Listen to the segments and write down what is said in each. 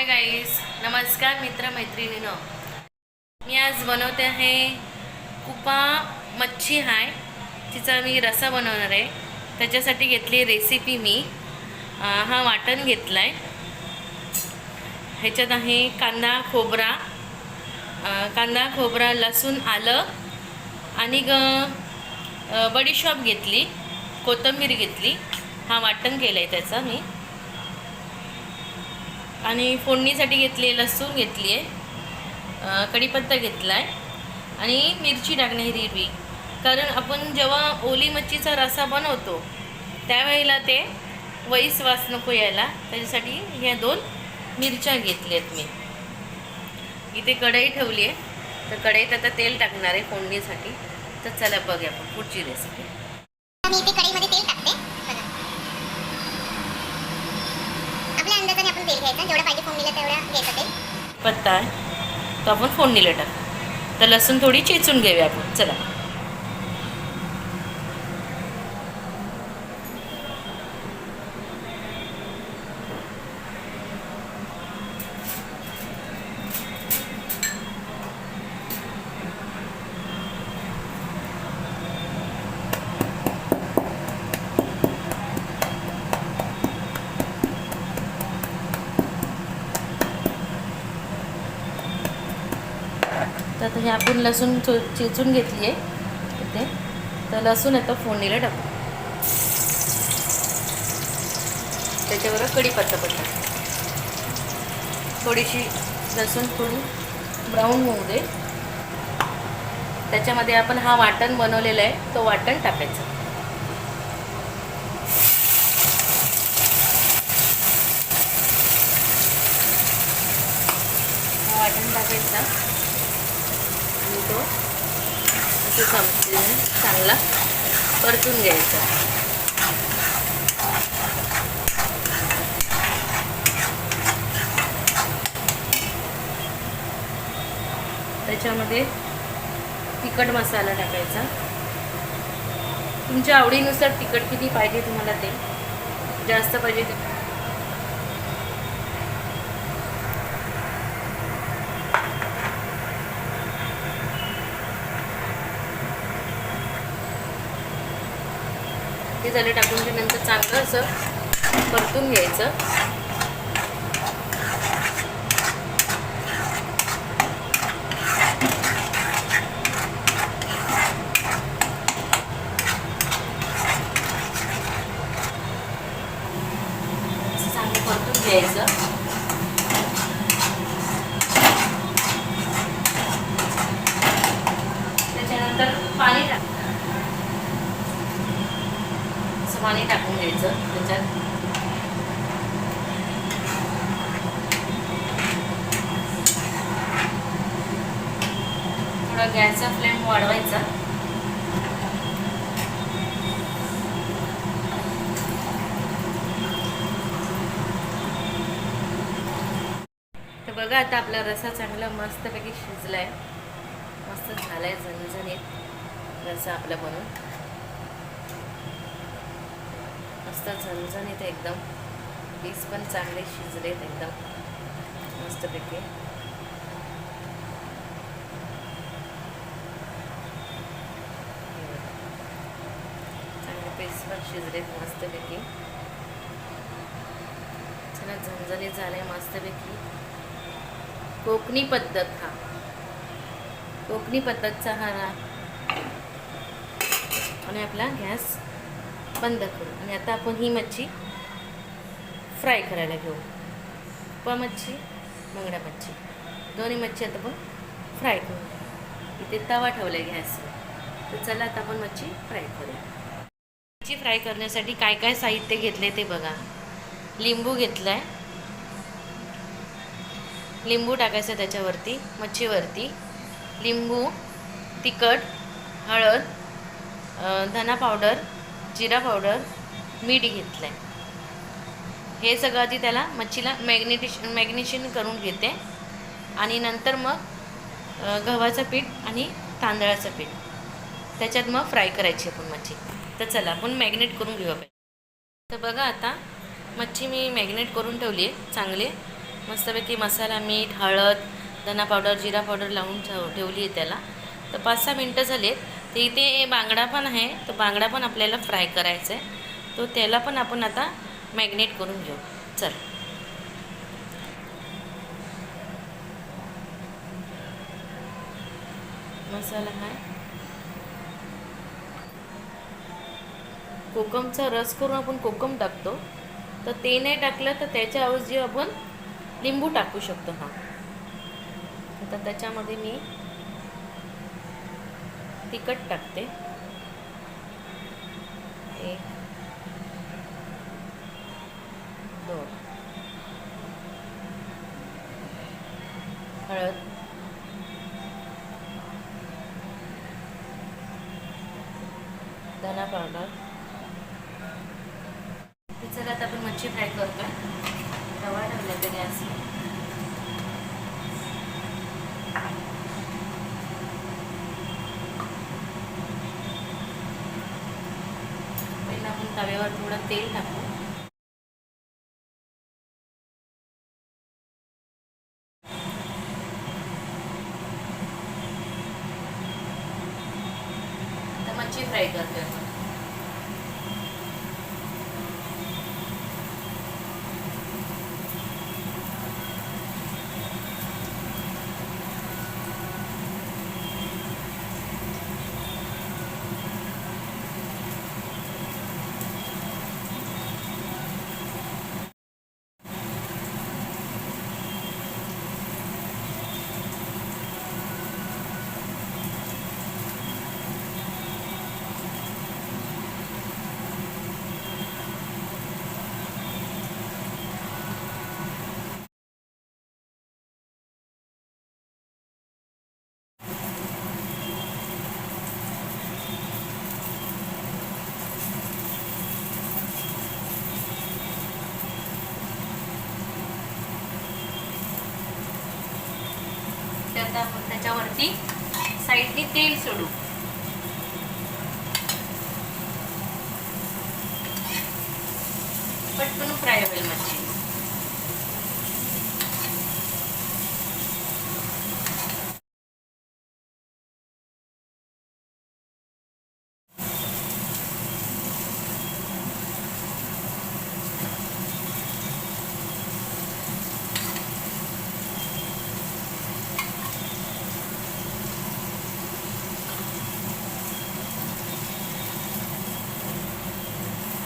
Hi guys नमस्कार मित्रमैत्रिणीनं. मी आज बनवते आहे कुपा मच्छी हाय तिचा मी रसा बनवणार आहे. त्याच्यासाठी घेतली रेसिपी मी. हा वाटण घेतला आहे ह्याच्यात आहे कांदा खोबरा. कांदा खोबरा लसूण आलं आणि ग बडीशॉप घेतली कोथिंबीर घेतली. हा वाटण केलं आहे त्याचा मी. आणि फोडणीसाठी घेतली आहे लसूण घेतली आहे कढीपत्ता घेतला आहे आणि मिरची टाकणे हिरवी कारण आपण जेव्हा ओली मच्छीचा रसा बनवतो त्यावेळेला ते वैस वास नको यायला. त्याच्यासाठी ह्या दोन मिरच्या घेतल्यात मी. इथे कढई ठेवली आहे. तर कढईत आता तेल टाकणार आहे फोडणीसाठी. तर चला बघूया आपण पुढची रेसिपी मी इथे कढईमध्ये तेल टाकते बघा आपल्या पत्ता आहे. तो आपण फोडणीला टाक तर लसूण थोडी चेचून घेऊया आपण. चला. तर आता हे आपण लसूण चो चिचून घेतली आहे इथे. तर लसूण आता फोडणीला टाकू. त्याच्यावर कढीपत्ता पण टाकू. थोडीशी लसूण थोडी ब्राऊन होऊ दे. त्याच्यामध्ये आपण हा वाटण बनवलेला आहे तो वाटण टाकायचं. हा वाटण टाकायचा. तो असं समजून चांगला परतून घ्यायचा. त्याच्यामध्ये तिखट मसाला टाकायचा. तुमच्या आवडीनुसार तिखट किती पाहिजे तुम्हाला ते? जास्त पाहिजे ते झालं टाकून ते नंतर चांगलं असं परतून घ्यायचं. चांगलं परतून घ्यायचं. त्याच्यानंतर पाणी टाक असं पाणी टाकून घ्यायचं त्याच्यात. थोडा गॅसचा फ्लेम वाढवायचा. तर बघा आता आपला रसा चांगला मस्तपैकी शिजलाय. मस्त झालाय झणझणीत रसा आपला बनून. मस्त झणझणीत एकदम. पीस पण चांगले शिजलेत एकदम. मस्तपैकी. चांगले पीस पण शिजलेत मस्तपैकी. छान झणझणीत झाले मस्तपैकी. कोकणी पद्धत हा. कोकणी पद्धतचा हा आणि आपला गॅस बंद करू. आणि आता आपण ही मच्छी फ्राय करायला घेऊ. पा मच्छी मंगडा मच्छी. दोन्ही मच्छी आता आपण फ्राय करू. इथे तवा ठेवला आहे गॅसवर तर चला आता आपण मच्छी फ्राय करूया. मच्छी फ्राय करण्यासाठी काय काय साहित्य घेतले ते बघा. लिंबू घेतला आहे लिंबू टाकायचं त्याच्यावरती मच्छीवरती. लिंबू तिखट हळद धना पावडर जिरा पावडर मीठ घेतलं आहे हे सगळं आधी त्याला मच्छीला मॅग्नेटिशन मॅग्नेशन करून घेते. आणि नंतर मग गव्हाचं पीठ आणि तांदळाचं पीठ. त्याच्यात मग फ्राय करायची आपण मच्छी. तर चला आपण मॅग्नेट करून घेऊ आपण तर बघा आता मच्छी मी मॅग्नेट करून ठेवली आहे चांगली. मस्तपैकी मसाला मीठ हळद धना पावडर जिरा पावडर लावून ठेव ठेवली आहे त्याला. तर पाच सहा मिनटं झालेत. तर इथे बांगडा पण आहे. तो बांगडा पण आपल्याला फ्राय करायचा आहे. तो त्याला पण आपण आता मॅग्नेट करून घेऊ. चल. मसाला हा. कोकमचा रस करून आपण कोकम टाकतो. तर ते नाही टाकलं तर त्याच्याऐवजी आपण लिंबू टाकू शकतो हा. आता त्याच्यामध्ये मी तिखट टाकते. एक दोन. हळद. धना पावडर. चला आता आपण मच्छी फ्राय करतोय. तवा ठेवला ते गॅस पहिला आपण तव्यावर थोडं तेल टाकू आता मच्छी फ्राय करते आपण आता आपण त्याच्यावरती साईडनी तेल सोडू. पटकन फ्राय होईल मच्छी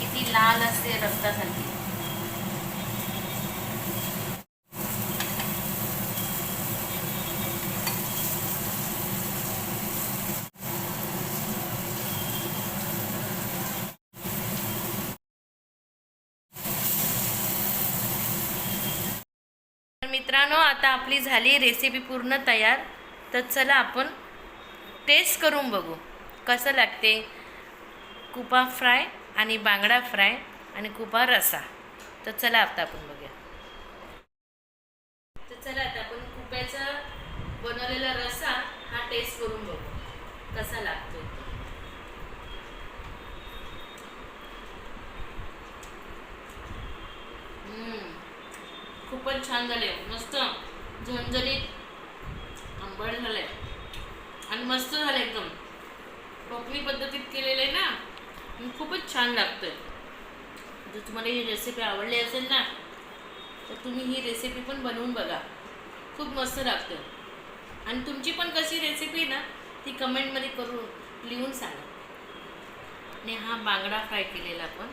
किती रक्तासाठी. तर मित्रांनो आता आपली झाली रेसिपी पूर्ण तयार. तर चला आपण टेस्ट करून बघू. कसं लागते? कुपा फ्राय आणि बांगडा फ्राय. आणि कुपा रसा. तर चला आता आपण बघूया. तर चला आता आपण कुप्याचा बनवलेला रसा हा टेस्ट करून बघू. कसा लागतो खूपच छान झाले मस्त झणझणीत आंबट झालंय. आणि मस्त झालं एकदम. कोकणी पद्धतीत केलेलं आहे ना खूपच छान लागतंय. जर तुम्हाला ही रेसिपी आवडली असेल ना तर तुम्ही ही रेसिपी पण बनवून बघा. खूप मस्त लागतं. आणि तुमची पण कशी रेसिपी ना ती कमेंटमध्ये करून लिहून सांगा. आणि हा बांगडा फ्राय केलेला आपण.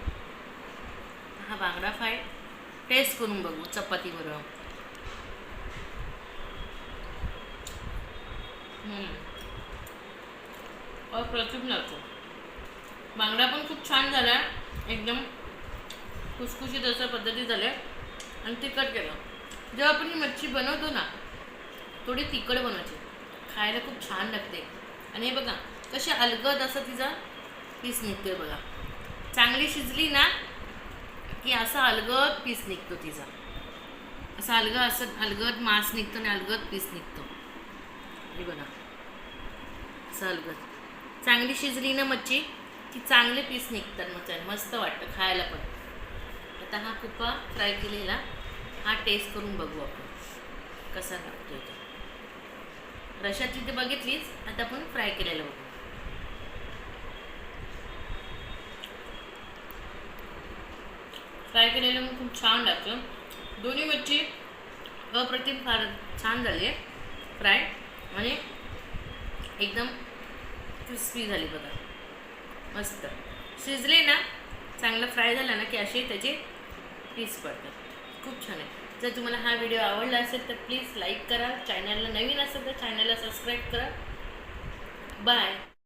हा बांगडा फ्राय टेस्ट करून बघू चपातीबरोबर. अप्रतिम लागतो. बांगडा पण खूप छान झाला. एकदम खुसखुशीत अशा पद्धती झाल्या आणि तिखट केलं. जेव्हा आपण ही मच्छी बनवतो ना थोडी तिखट बनवायची. खायला खूप छान लागते. आणि हे बघा कशी अलगद असं तिचा पीस निघतोय बघा. चांगली शिजली ना की असा अलगद पीस निघतो तिचा. असा अलग असं अलगद मांस निघतो आणि अलगद पीस निघतो. हे बघा. असं अलगद. चांगली शिजली ना मच्छी की चांगले पीस निघतात मग मस्त वाटतं खायला पण. आता हा कुप्पा फ्राय केलेला हा टेस्ट करून बघू आपण. कसा लागतो तो. रशातली ते बघितलीच आता आपण फ्राय केलेला बघू. फ्राय केलेलं मग खूप छान लागतं. दोन्ही मिरची अप्रतिम फार छान झाली आहे. फ्राय आणि एकदम क्रिस्पी झाली बघा. मस्त. शिजले ना चांगलं फ्राय झालं ना की असे त्याचे पीस पडतात खूप छान आहे. जर तुम्हाला हा व्हिडिओ आवडला असेल तर प्लीज लाईक करा. चॅनलला नवीन असेल तर चॅनलला सबस्क्राईब करा. बाय